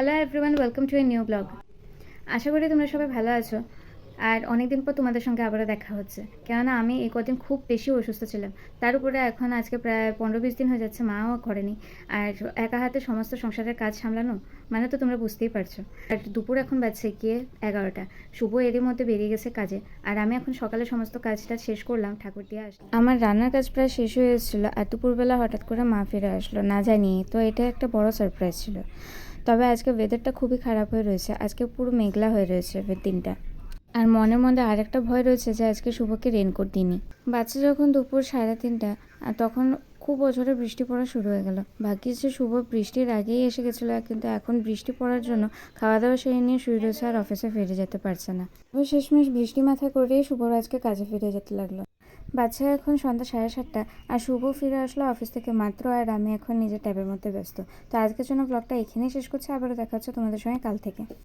Hello everyone welcome to a new blog আশা করি তোমরা সবাই ভালো আছো। আর অনেকদিন পর তোমাদের সঙ্গে আবারও দেখা হচ্ছে। কেননা আমি এই কদিন খুব বেশি অসুস্থ ছিলাম। তার উপরে এখন আজকে প্রায় পনেরো বিশ দিন হয়ে যাচ্ছে মাও করেনি আর একা হাতে সমস্ত সংসারের কাজ সামলানো মানে তো তোমরা বুঝতেই পারছ। আর দুপুর এখন বাজছে গিয়ে এগারোটা। শুভ এরই মধ্যে বেরিয়ে গেছে কাজে। আর আমি এখন সকালে সমস্ত কাজটা শেষ করলাম ঠাকুর দিয়ে আসলাম আমার রান্নার কাজ প্রায় শেষ হয়ে এসেছিল, আর দুপুরবেলা হঠাৎ করে মা ফিরে আসলো, না জানি। তো এটা একটা বড় সারপ্রাইজ ছিল। তবে আজকে ওয়েদারটা খুবই খারাপ হয়ে রয়েছে। আজকে পুরো মেঘলা হয়ে রয়েছে দিনটা। আর মনের মধ্যে আরেকটা ভয় রয়েছে যে আজকে শুভকে রেনকোট দিইনি। বাচ্চা যখন দুপুর সাড়ে তিনটা তখন খুব বছরে বৃষ্টি পড়া শুরু হয়ে গেল। ভাগ্যিস যে শুভ বৃষ্টির আগেই এসে গেছিল, কিন্তু এখন বৃষ্টি পড়ার জন্য খাওয়া দাওয়া সেরে নিয়ে রয়েছে আর অফিসে ফিরে যেতে পারছে না। শেষমেশ বৃষ্টি মাথায় করেই শুভর আজকে কাজে ফিরে যেতে লাগল। বাচ্চা এখন সন্ধ্যা সাড়ে সাতটা, আর শুভ ফিরে আসলো অফিস থেকে মাত্র, আর আমি এখন নিজের ট্যাবের মধ্যে ব্যস্ত। তো আজকের জন্য ব্লগটা এখানেই শেষ করছি, আবারও দেখা হচ্ছে তোমাদের সঙ্গে কাল থেকে।